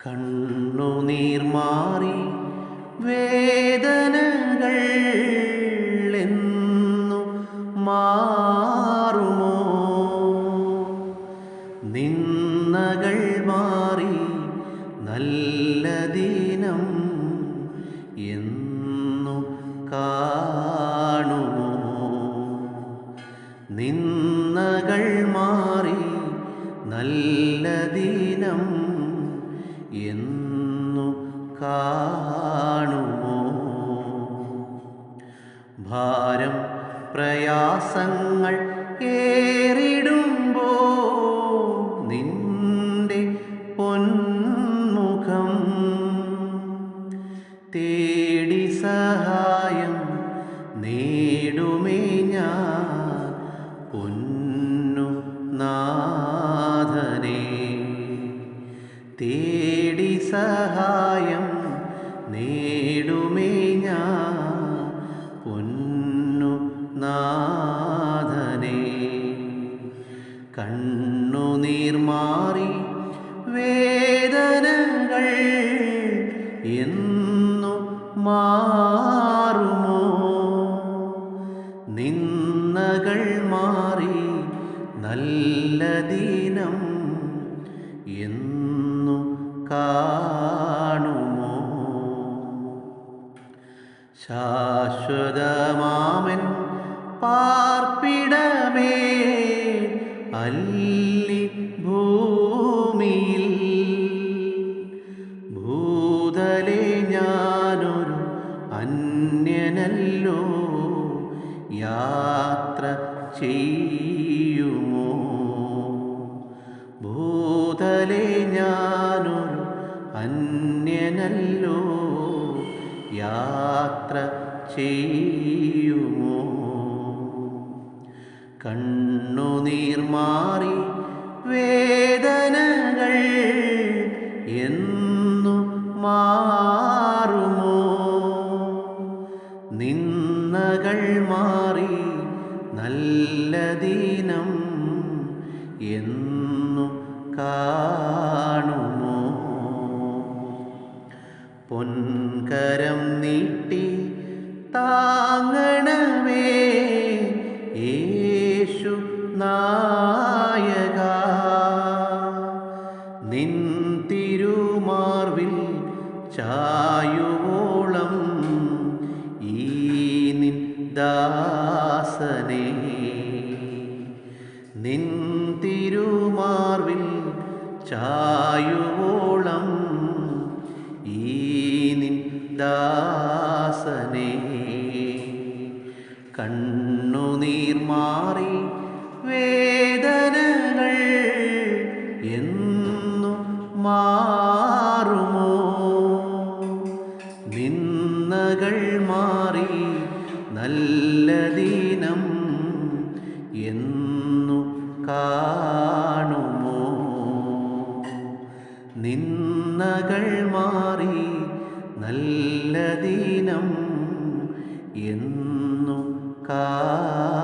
കണ്ണുനീർ മാറി വേദനകൾ എന്നു മാറുമോ? നിന്നകൾ മാറി നല്ല ദിനം എന്നു കാണുമോ? നിന്നകൾ മാറി നല്ല ദിനം ഭാരം പ്രയാസങ്ങൾ ഏറിടുമ്പോ നിന്റെ പൊന്മുഖം തേടി സഹായം നേടുമേ ഞാൻ പൊന്നു നാഥനെ. തേടി സഹായം നേടുമേ കണ്ണുനീർ മാറി വേദനകൾ എന്നു മാറുമോ? നിന്നകൾ മാറി നല്ല ദീനം എന്നു കാണുമോ? ശാശ്വതമാമൻ പാർപ്പിടമേ അല്ലി ഭൂമിയിൽ ഭൂതലെ ഞാനൊരു അന്യനല്ലോ യാത്ര ചെയ്യുമോ? ഭൂതലെ ഞാനൊരു അന്യനല്ലോ യാത്ര ചെയ്യുമോ? കണ്ണുനീർ മാറി വേദനകൾ എന്നു മാറുമോ? നിന്നകൾ മാറി നല്ല ദിനം എന്നു കാണുമോ? പൊൻകരം നീട്ടി താങ്ങണമേ ചായുവോളം ഈ നിൻ ദാസനെ. നിൻ തിരുമാർവിൽ ചായുവോളം ഈ നിൻ ദാസനെ. കണ്ണുനീർ മാറി വേദനകൾ നിന്നകൾ മാറി നല്ല ദിനം എന്നു കാണുമോ? നിന്നകൾ മാറി നല്ല ദിനം എന്നു കാണുമോ?